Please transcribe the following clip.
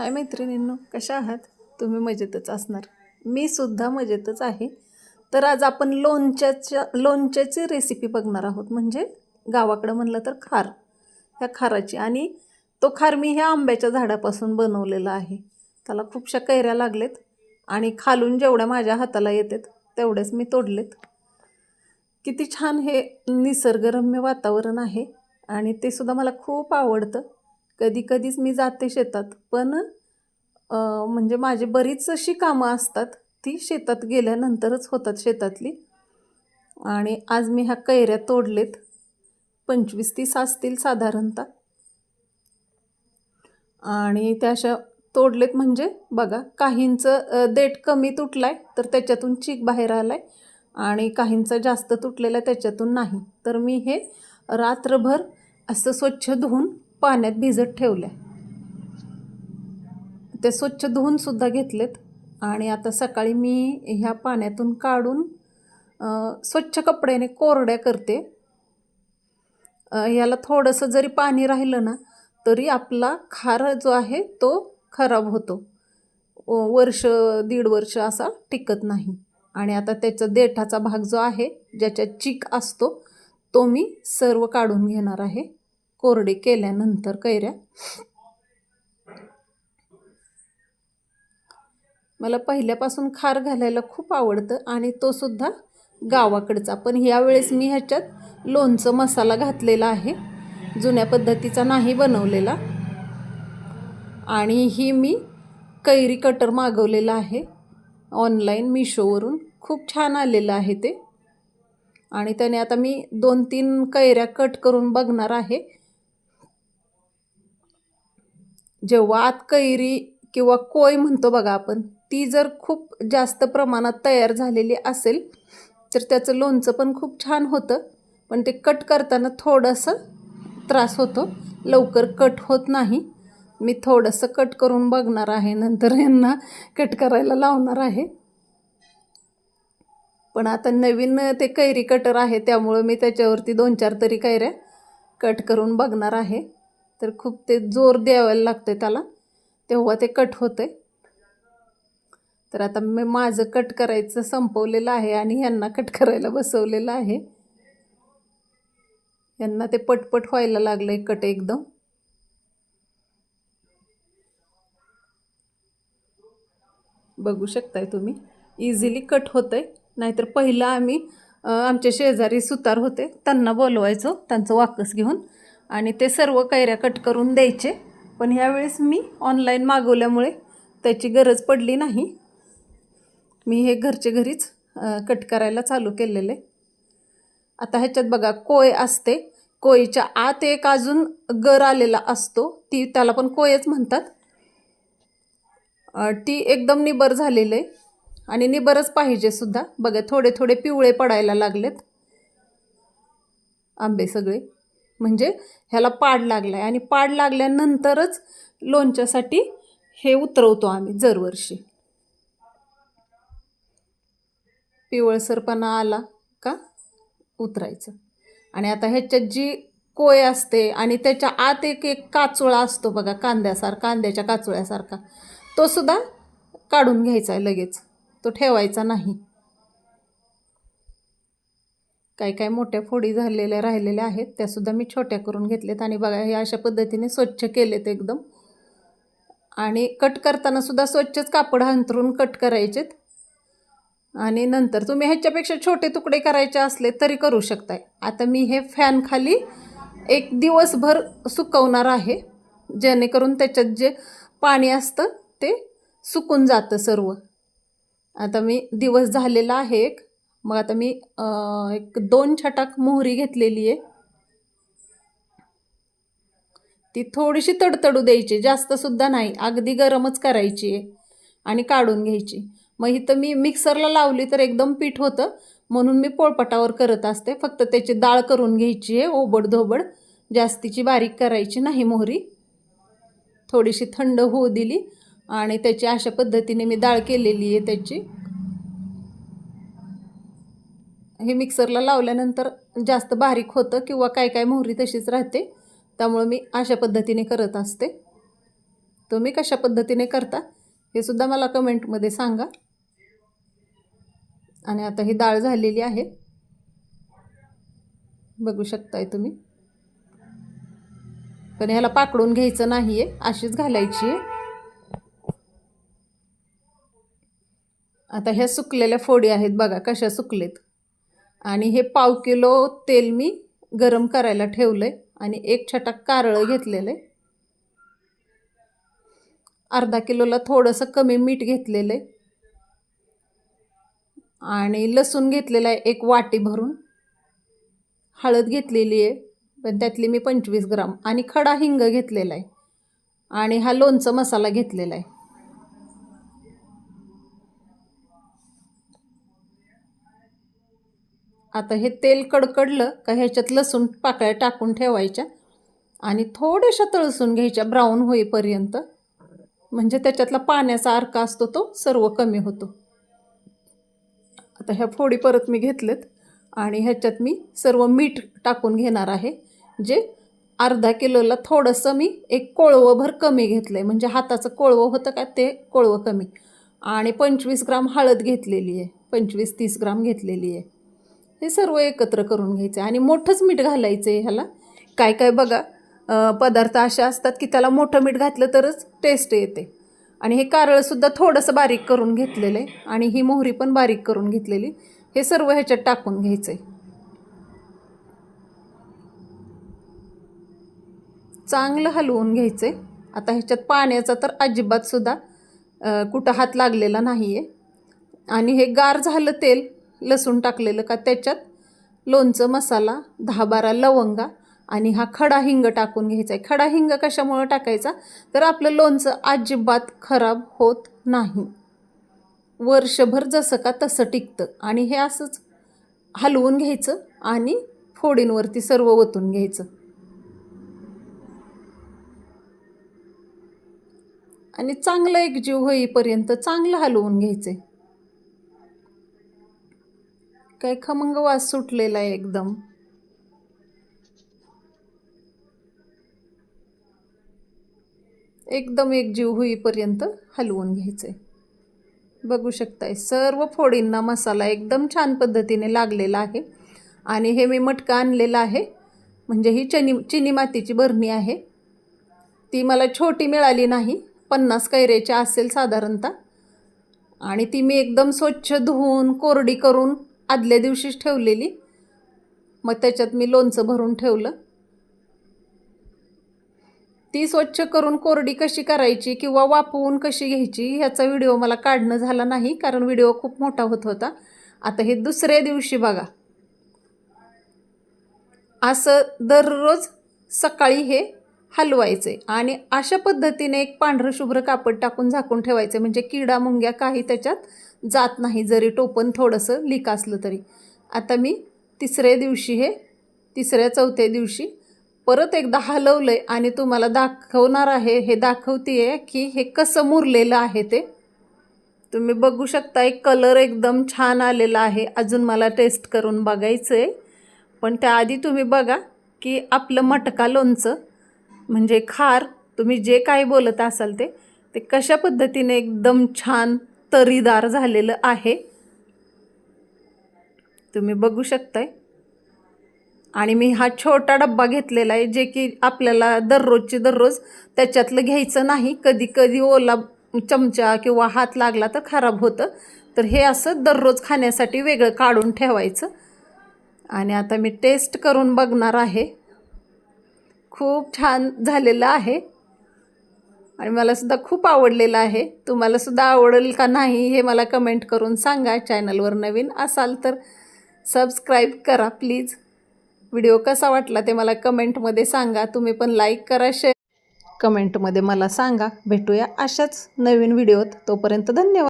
हाय मैत्रिणींनो कशा आहात? तुम्ही मजेतच असणार. मी सुद्धा मजेतच आहे. तर आज आपण लोणच्याच्या लोणच्याची रेसिपी बघणार आहोत. म्हणजे गावाकडं म्हणलं तर खार. ह्या खाराची. आणि तो खार मी ह्या आंब्याच्या झाडापासून बनवलेला आहे. त्याला खूपशा कैऱ्या लागलेत. आणि खालून जेवढ्या माझ्या हाताला येतात तेवढेच मी तोडलेत. किती छान हे निसर्गरम्य वातावरण आहे. आणि ते सुद्धा मला खूप आवडतं. कधी कधीच मी जाते शेतात पण म्हणजे माझी बरीच अशी कामं असतात ती शेतात गेल्यानंतरच होतात शेतातली. आणि आज मी ह्या कैऱ्या तोडलेत. पंचवीस तीस असतील साधारणतः. आणि त्या अशा तोडलेत म्हणजे बघा काहींचं देठ कमी तुटलाय तर त्याच्यातून चीक बाहेर आलाय. आणि काहींचा जास्त तुटलेला आहे, त्याच्यातून नाही. तर मी हे रात्रभर असं स्वच्छ धुवून पाण्यात भिजत ठेवलं ते स्वच्छ धुवूनसुद्धा घेतलेत आणि आता सकाळी मी ह्या पाण्यातून काढून स्वच्छ कपड्याने कोरड्या करते. याला थोडंसं जरी पाणी राहिलं ना तरी आपला खार जो आहे तो खराब होतो. वर्ष दीड वर्ष असा टिकत नाही. आणि आता त्याचा देठाचा भाग जो आहे ज्याच्यात चीक असतो तो मी सर्व काढून घेणार आहे. कोरडे केल्यानंतर कैऱ्या. मला पहिल्यापासून खार घालायला खूप आवडतं आणि तो सुद्धा गावाकडचा. पण यावेळेस मी ह्याच्यात लोणचं मसाला घातलेला आहे. जुन्या पद्धतीचा नाही बनवलेला. आणि ही मी कैरी कटर मागवलेला आहे. ऑनलाईन मिशोवरून खूप छान आलेलं आहे ते. आणि त्याने आता मी दोन तीन कैऱ्या कट करून बघणार आहे. जेव्हा आत कैरी किंवा कोय म्हणतो बघा आपण ती जर खूप जास्त प्रमाणात तयार झालेली असेल तर त्याचं लोणचं पण खूप छान होतं. पण ते कट करताना थोडंसं त्रास होतो. लवकर कट होत नाही. मी थोडंसं कट करून बघणार आहे. नंतर यांना कट करायला लावणार आहे. पण आता नवीन ते कैरी कटर आहे त्यामुळं मी त्याच्यावरती दोन चार तरी कैऱ्या कट करून बघणार आहे. तर खूप ते जोर द्यावं लागतं आहे त्याला. तेव्हा ते कट होते तर आता मी माझं कट करायचं संपवलेलं आहे आणि यांना कट करायला बसवलेलं आहे. यांना ते पटपट व्हायला लागलं आहे कट एकदम. बघू शकताय तुम्ही. इझिली कट होतं आहे नाहीतर पहिलं आम्ही आमच्या शेजारी सुतार होते. त्यांना बोलवायचो त्यांचं वाकस घेऊन. आणि ते सर्व कैऱ्या कट करून द्यायचे. पण ह्यावेळेस मी ऑनलाईन मागवल्यामुळे त्याची गरज पडली नाही. मी हे घरचे घरीच कट करायला चालू केलेले. आता ह्याच्यात बघा कोय असते. कोयीच्या आत एक अजून गर आलेला असतो. ती त्याला पण कोयच म्हणतात. ती एकदम निबर झालेलं आहे. आणि निबरच पाहिजे सुद्धा. बघा थोडे थोडे पिवळे पडायला लागलेत. आंबे सगळे. म्हणजे ह्याला पाड लागला आहे आणि पाड लागल्यानंतरच लोणच्यासाठी हे उतरवतो आम्ही दरवर्षी. पिवळसरपणा आला का उतरायचं. आणि आता ह्याच्यात जी कोय असते आणि त्याच्या आत एक एक काचोळा असतो बघा कांद्यासारखा कांद्याच्या काचोळ्यासारखा. तो सुद्धा काढून घ्यायचा आहे लगेच. तो ठेवायचा नाही. काही काही मोठ्या फोडी झालेल्या राहिलेल्या आहेत. त्यासुद्धा मी छोट्या करून घेतलेत आणि बघा हे अशा पद्धतीने स्वच्छ केलेत एकदम. आणि कट करताना सुद्धा स्वच्छच कापड अंतरून कट करायचेत. आणि नंतर तुम्ही ह्याच्यापेक्षा छोटे तुकडे करायचे असले तरी करू शकताय. आता मी हे फॅन खाली एक दिवसभर सुकवणार आहे. जेणेकरून त्याच्यात जे पाणी असतं ते सुकून जातं सर्व. आता मी दिवस झालेला आहे एक. मग आता मी एक दोन छटाक मोहरी घेतलेली आहे. ती थोडीशी तडतडू द्यायची जास्तसुद्धा नाही अगदी गरमच करायची आहे आणि काढून घ्यायची. मग इथं मी मिक्सरला लावली तर एकदम पीठ होतं म्हणून मी पोळपटावर करत असते. फक्त त्याची डाळ करून घ्यायची आहे ओबड धोबड जास्तीची बारीक करायची नाही मोहरी. थोडीशी थंड होऊ दिली आणि त्याची अशा पद्धतीने मी डाळ केलेली आहे त्याची. हे मिक्सरला लावल्यानंतर जास्त बारीक होतं किंवा काय काय मोहरी तशीच राहते. त्यामुळं मी अशा पद्धतीने करत असते. तुम्ही कशा पद्धतीने करता हे सुद्धा मला कमेंटमध्ये सांगा. आणि आता ही डाळ झालेली आहे. बघू शकताय तुम्ही. पण ह्याला पाकडून घ्यायचं नाही आहे अशीच घालायची आहे. आता ह्या सुकलेल्या फोडी आहेत बघा कशा सुकलेत. आणि हे पाव किलो तेल मी गरम करायला ठेवलं आहे आणि एक छटाक कारळं घेतलेलं आहे अर्धा किलोला थोडंसं कमी मीठ घेतलेलं आहे आणि लसूण घेतलेला आहे एक वाटी भरून. हळद घेतलेली आहे पण त्यातली मी पंचवीस ग्राम. आणि खडा हिंग घेतलेला आहे. आणि हा लोणचं मसाला घेतलेला आहे. आता हे तेल कडकडलं का ह्याच्यात लसूण पाकळ्या टाकून ठेवायच्या आणि थोड्याशा तळसून घ्यायच्या ब्राऊन होईपर्यंत. म्हणजे त्याच्यातला पाण्याचा अर्क असतो तो सर्व कमी होतो. आता ह्या फोडी परत मी घेतलेत आणि ह्याच्यात मी सर्व मीठ टाकून घेणार आहे. जे अर्धा किलोला थोडंसं मी एक कोळवंभर कमी घेतलं आहे म्हणजे हाताचं कोळवं होतं का ते कोळवं कमी. आणि पंचवीस ग्राम हळद घेतलेली आहे. पंचवीस तीस ग्राम घेतलेली आहे. हे सर्व एकत्र करून घ्यायचं आणि मोठंच मीठ घालायचं आहे ह्याला. काय काय बघा पदार्थ असे असतात की त्याला मोठं मीठ घातलं तरच टेस्ट येते. आणि हे कारळसुद्धा थोडंसं बारीक करून घेतलेलं आहे आणि ही मोहरी पण बारीक करून घेतलेली. हे सर्व ह्याच्यात टाकून घ्यायचं आहे चांगलं हलवून घ्यायचं आहे आता ह्याच्यात पाण्याचा तर अजिबातसुद्धा कुठं हात लागलेला नाही आहे आणि हे गार झालं तेल लसूण टाकलेलं का त्याच्यात लोणचं मसाला दहा बारा लवंगा आणि हा खडा हिंग टाकून घ्यायचा आहे. खडा हिंग कशामुळं टाकायचा? तर आपलं लोणचं अजिबात खराब होत नाही. वर्षभर जसं का तसं टिकतं. आणि हे असंच हलवून घ्यायचं आणि फोडींवरती सर्व ओतून घ्यायचं. आणि चांगलं एकजीव होईपर्यंत चांगलं हलवून घ्यायचं काय खमंग वास सुटलेला आहे एकदम. एकदम एकजीव होईपर्यंत हलवून घ्यायचे. बघू शकताय सर्व फोडींना मसाला एकदम छान पद्धतीने लागलेला आहे. आणि हे मी मटका आणलेला आहे. म्हणजे ही चनी चिनी मातीची बरणी आहे. ती मला छोटी मिळाली नाही पन्नास कैऱ्याची असेल साधारणतः. आणि ती मी एकदम स्वच्छ धुवून कोरडी करून आदल्या दिवशीच ठेवलेली. मग त्याच्यात मी लोणचं भरून ठेवलं. ती स्वच्छ करून कोरडी कशी करायची किंवा वापवून कशी घ्यायची ह्याचा व्हिडिओ मला काढणं झाला नाही कारण व्हिडिओ खूप मोठा होत होता. आता हे दुसऱ्या दिवशी बघा. असं दररोज सकाळी हे हलवायचे आणि अशा पद्धतीने एक पांढरं शुभ्र कापड टाकून झाकून ठेवायचे म्हणजे किडा मुंग्या काही त्याच्यात जात नाही जरी टोपण थोडंसं लीक असलं तरी. आता मी तिसऱ्या दिवशी हे तिसऱ्या चौथ्या दिवशी परत एकदा हलवलं आहे आणि तुम्हाला दाखवणार आहे हे दाखवते आहे की हे कसं मुरलेलं आहे ते. तुम्ही बघू शकता एक कलर एकदम छान आलेला आहे. अजून मला टेस्ट करून बघायचं आहे पण त्याआधी तुम्ही बघा की आपलं मटका लोणचं म्हणजे खार तुम्ही जे काही बोलत असाल ते ते कशा पद्धतीने एकदम छान तरीदार झालेलं आहे. तुम्ही बघू शकताय. आणि मी हा छोटा डब्बा घेतलेला आहे जे की आपल्याला दररोजची दररोज त्याच्यातलं घ्यायचं नाही. कधी कधी ओला चमचा किंवा हात लागला तर खराब होतं. तर हे असं दररोज खाण्यासाठी वेगळं काढून ठेवायचं. आणि आता मी टेस्ट करून बघणार आहे. खूप छान झालेलं आहे. आणि मलासुद्धा खूप आवडलेलं आहे. तुम्हालासुद्धा आवडेल का नाही हे मला कमेंट करून सांगा. चॅनलवर नवीन असाल तर सबस्क्राईब करा प्लीज व्हिडिओ कसा वाटला ते मला कमेंटमध्ये सांगा. तुम्ही पण लाईक करा शेअर कमेंटमध्ये मला सांगा. भेटूया अशाच नवीन व्हिडिओत तोपर्यंत धन्यवाद.